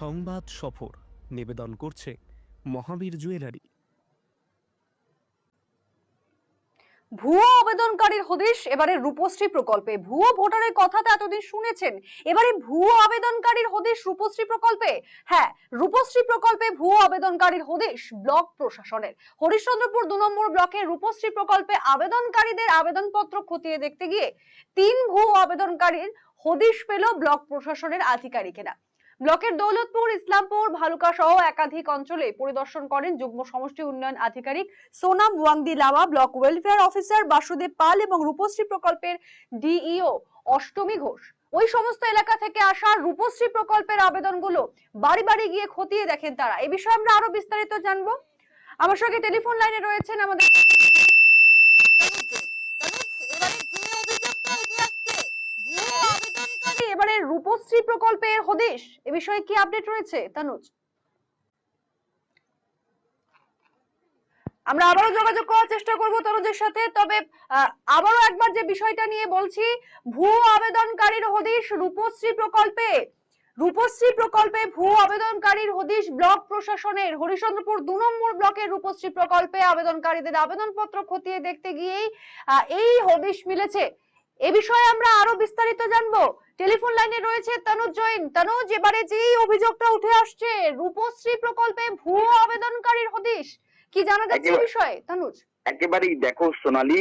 সংবাদ সফর নিবেদন করছে মহাবীর জুয়েলারি। ভুয়ো আবেদনকারীর হদিশ, এবারে রূপশ্রী প্রকল্পে। ভুয়ো ভোটারের কথা তো এতদিন শুনেছেন, এবারে ভুয়ো আবেদনকারীর হদিশ রূপশ্রী প্রকল্পে? হ্যাঁ রূপশ্রী প্রকল্পে ভুয়ো আবেদনকারীর হদিশ ব্লক প্রশাসনের। হরিশ্চন্দ্রপুর দু নম্বর ব্লকের রূপশ্রী প্রকল্পে আবেদনকারীদের আবেদনপত্র খতিয়ে দেখতে গিয়ে তিন ভুয়ো আবেদনকারীর হদিশ পেল ব্লক প্রশাসনের আধিকারিকেরা। ব্লকের দৌলতপুর ইসলামপুর ভালুকা সহ একাধিক অঞ্চলে পরিদর্শন করেন যুগ্ম সমষ্টি উন্নয়ন আধিকারিক Sonam Wangdi Lama block welfare officer Basudeb Pal এবং রূপশ্রী প্রকল্পের ডিইও অষ্টমী ঘোষ ওই সমস্ত এলাকা থেকে আসা রূপশ্রী প্রকল্পের আবেদনগুলো বাড়ি বাড়ি গিয়ে খতিয়ে দেখেন তারা এই বিষয়ে আমরা আরও বিস্তারিত জানব আমার সঙ্গে টেলিফোন লাইনে রয়েছেন আমাদের এবারে রূপশ্রী প্রকল্পের হদিশ। এ বিষয়ে কি আপডেট রয়েছে? তানুজ। আমরা আবারও যোগাযোগ করার চেষ্টা করব তনুজের সাথে, তবে আবারও একবার যে বিষয়টা নিয়ে বলছি ভুয়ো আবেদনকারীর হদিশ রূপশ্রী প্রকল্পে। রূপশ্রী প্রকল্পে ভুয়ো আবেদনকারীর হদিশ ব্লক প্রশাসনের হরিচন্দ্রপুর দু নম্বর ব্লকের রূপশ্রী প্রকল্পে আবেদনকারীদের আবেদনপত্র খতিয়ে দেখতে গিয়েই এই হদিশ মিলেছে। এ বিষয়ে আমরা আরও বিস্তারিত জানব। টেলিফোন লাইনে রয়েছে তনুজ জৈন। তনুজ এবারে যেই অভিযোগটা উঠে আসছে রূপশ্রী প্রকল্পে ভুয়ো আবেদনকারীর হদিশ। কি জানা যাচ্ছে বিষয়ে তনুজ? একেবারেই দেখো সোনালী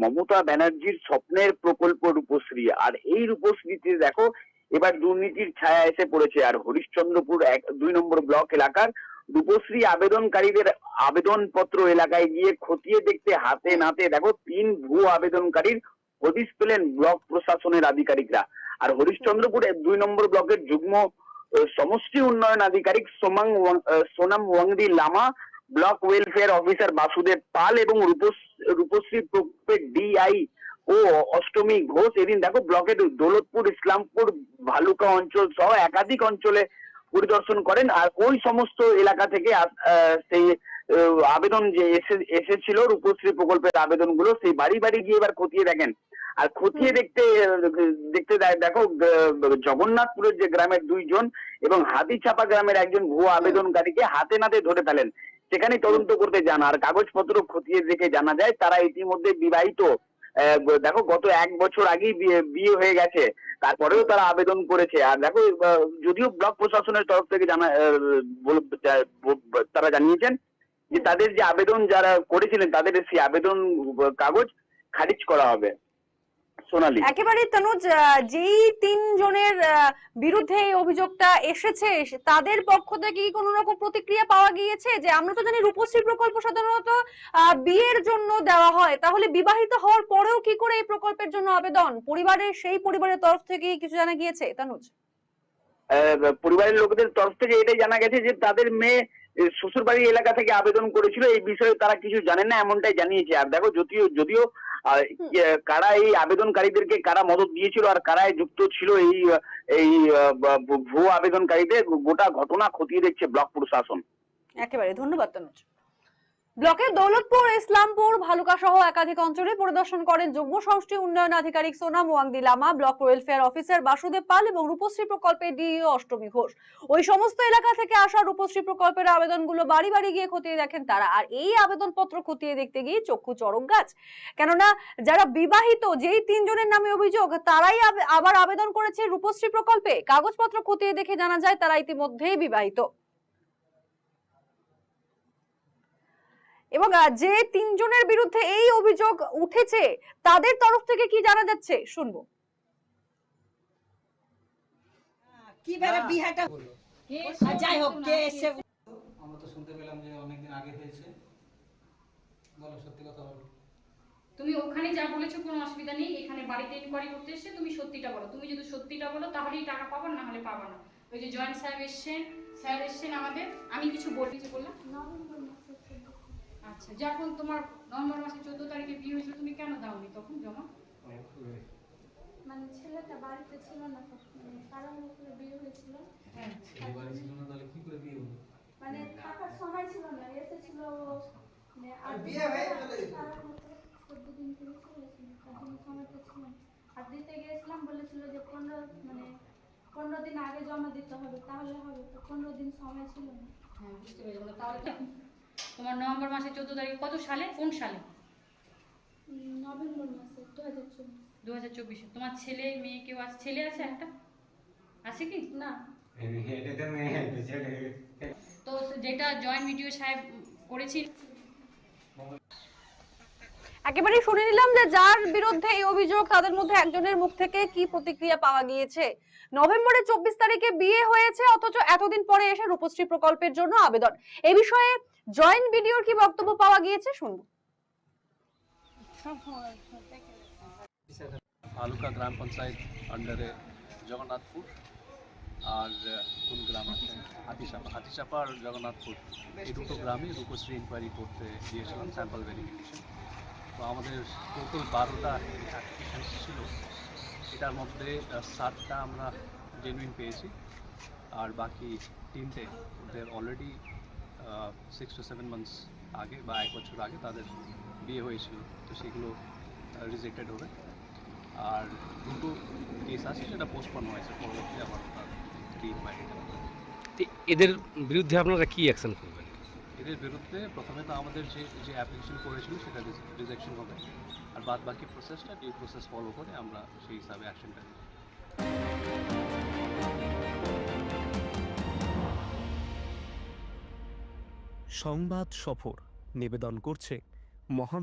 মমতা ব্যানার্জির স্বপ্নের প্রকল্প রূপশ্রী। আর এই রূপশ্রীতে দেখো এবার দুর্নীতির ছায়া এসে পড়েছে। আর হরিশ্চন্দ্রপুর এক দুই নম্বর ব্লক এলাকার রূপশ্রী আবেদনকারীদের আবেদনপত্র এলাকায় গিয়ে খতিয়ে দেখতে হাতে নাতে দেখো তিন ভুয়ো আবেদনকারীর হদিশ পেলেন ব্লক প্রশাসনের আধিকারিকরা। আর হরিশ্চন্দ্রপুর দুই নম্বর ব্লকের যুগ্ম সমষ্টি উন্নয়ন আধিকারিক Somang Sonam Wangdi Lama, block welfare officer Basudeb Pal এবং রূপশ্রী প্রকল্পের ডিআই ও অষ্টমী ঘোষ এদিন দেখো ব্লকের দৌলতপুর, ইসলামপুর, ভালুকা অঞ্চল সহ একাধিক অঞ্চলে পরিদর্শন করেন। আর ওই সমস্ত এলাকা থেকে সেই আবেদন যে এসে, এসেছিল রূপশ্রী প্রকল্পের আবেদনগুলো, সেই বাড়ি বাড়ি গিয়ে এবার খতিয়ে দেখেন। আর খতিয়ে দেখতে দেখতে দেখো জগন্নাথপুরের যে গ্রামের দুইজন এবং হাতিচাপা গ্রামের একজন ভুয়ো আবেদনকারীকে হাতে নাতে ধরে ফেলেন। সেখানে তদন্ত করতে যান। আর কাগজপত্র খতিয়ে দেখে জানা যায় তারা ইতিমধ্যে বিবাহিত। দেখো গত এক বছর আগেই বিয়ে হয়ে গেছে। তারপরেও তারা আবেদন করেছে। আর দেখো যদিও ব্লক প্রশাসনের তরফ থেকে জানা তারা জানিয়েছেন যে তাদের যে আবেদন যারা করেছিলেন তাদের সেই আবেদন কাগজ খারিজ করা হবে। সোনালী। একেবারে তনুজ যেই তিনজনের বিরুদ্ধে এই অভিযোগটা এসেছে তাদের পক্ষ থেকে কি কোনো রকম প্রতিক্রিয়া পাওয়া গিয়েছে? যে আমরা তো জানি রূপশ্রী প্রকল্প সাধারণত বিয়ের জন্য দেওয়া হয়। তাহলে বিবাহিত হওয়ার পরেও কি করে এই প্রকল্পের জন্য আবেদন? পরিবারের সেই পরিবারের তরফ থেকে কিছু জানা গিয়েছে তানুজ? পরিবারের লোকদের তরফ থেকে এটাই জানা গেছে যে তাদের মেয়ে শ্বশুর বাড়ি এলাকা থেকে আবেদন করেছিল। এই বিষয়ে তারা কিছু জানেন না এমনটাই জানিয়েছে। আর দেখো যদিও যদিও কারা এই আবেদনকারীদেরকে কারা মদত দিয়েছিল আর কারা যুক্ত ছিল এই এই ভুয়ো আবেদনকারীদের গোটা ঘটনা খতিয়ে দেখছে ব্লক প্রশাসন। একেবারে ধন্যবাদ তনুজ। ব্লকের দৌলতপুর, ইসলামপুর, ভালুকা সহ একাধিক অঞ্চলে পরিদর্শন করেন যুগ্ম সমষ্টি উন্নয়ন আধিকারিক Sonam Wangdi Lama, block welfare officer Basudeb Pal এবং রূপশ্রী প্রকল্পের ডিইও অষ্টমী ঘোষ। ওই সমস্ত এলাকা থেকে আসা রূপশ্রী প্রকল্পের আবেদনগুলো বাড়ি বাড়ি গিয়ে খতিয়ে দেখেন তারা। আর এই আবেদনপত্র খতিয়ে দেখতে গিয়ে চক্ষু চরক গাছ। কেননা, যারা বিবাহিত, যেই তিনজনের নামে অভিযোগ, তারাই আবে- আবার আবেদন করেছে রূপশ্রী প্রকল্পে। কাগজপত্র খতিয়ে দেখে জানা যায়, তারা ইতিমধ্যেই বিবাহিত। এবং যে তিনজনের বিরুদ্ধে এই অভিযোগ উঠেছে তাদের তরফ থেকে কি জানা যাচ্ছে? শুনব। কীভাবে বিহাটা আর যাই হোক কে এসে আমরা তো শুনতে পেলাম যে অনেকদিন আগে হয়েছে। বলো সত্যি কথা বলো। তুমি ওখানে যা বলেছ কোনো অসুবিধা নেই। এখানে বাড়িতে ইনকোয়ারি করতে এসে তুমি সত্যিটা বলো। তুমি যদি সত্যিটা বলো তাহলেই টাকা পাবো না হলে পাবো না। ওই যে জয়েন্ট সাহেব এসছেন স্যার এসছেন আমাদের। আমি কিছু বলি কিছু বললাম? আচ্ছা যখন তোমার নভেম্বর মাসে চোদ্দ তারিখে বিয়ে হয়েছিল তুমি কেন দাওনি তখন জমা? মানে ছেলেটা বাড়িতে ছিল না তখন মানে তাড়াহুড়ো করে বিয়ে হয়েছিল। হ্যাঁ। বাড়ি ছিল না তাহলে কি করে বিয়ে হলো? মানে থাকার সময় ছিল না এসেছিল মানে দিন বিয়ে হয়ে চলে চোদ্দ দিন থেকে চলে এসেছিল তার জন্য সময়টা ছিল আর দিতে গিয়েছিলাম বলেছিল যে পনেরো মানে পনেরো দিন আগে জমা দিতে হবে তাহলে হবে তো পনেরো দিন সময় ছিল না। হ্যাঁ বুঝতে পেরেছি। তাহলে তোমার নভেম্বর মাসের চোদ্দ তারিখ কত সালে? কোন সালে? নভেম্বর মাসে দু হাজার দু হাজার চব্বিশে। তোমার ছেলে মেয়ে কেউ আছে ছেলে আছে একটা? আছে কি? না। তো যেটা জয়েন্ট ভিডিও সাহেব করেছি একেবারে শুনে নিলাম যে যার বিরুদ্ধে এই অভিযোগ, তাদের মধ্যে একজনের মুখ থেকে কি প্রতিক্রিয়া পাওয়া গিয়েছে? নভেম্বরের চব্বিশ তারিখে বিয়ে হয়েছে, অথচ এতদিন পরে এসে রূপশ্রী প্রকল্পের জন্য আবেদন। এ বিষয়ে জয়েন্ট ভিডিওর কি বক্তব্য পাওয়া গিয়েছে? শুনব। ভালুকা গ্রাম পঞ্চায়েত আন্ডারে জগন্নাথপুর আর কোন গ্রাম আছে? হাতিসাপা। হাতিসাপা আর জগন্নাথপুর। এই দুটো গ্রামে রূপশ্রী ইনকোয়ারি করতে গিয়েছিলাম স্যাম্পল ভেরিফিকেশন তো আমাদের টোটাল বারোটা অ্যাপ্লিকেশন ছিল। এটার মধ্যে সাতটা আমরা জেনুইন পেয়েছি। আর বাকি তিনটে, ওদের already six to seven months আগে বা এক বছর আগে তাদের বিয়ে হয়েছিল। তো সেগুলো রিজেক্টেড হবে। আর দুটো কেস আছে সেটা পোস্টপন হয়েছে। পরবর্তী আবার এদের বিরুদ্ধে আপনারা কি অ্যাকশন করবেন? এদের বিরুদ্ধে প্রথমে তো আমাদের যে যে অ্যাপ্লিকেশন করেছিল সেটা রিজেকশন হবে। আর বাদ বাকি প্রসেসটা ডিউ প্রসেস ফলো করে আমরা সেই হিসাবে অ্যাকশনটা নিই সংবাদ সফর নিবেদন করছে মহান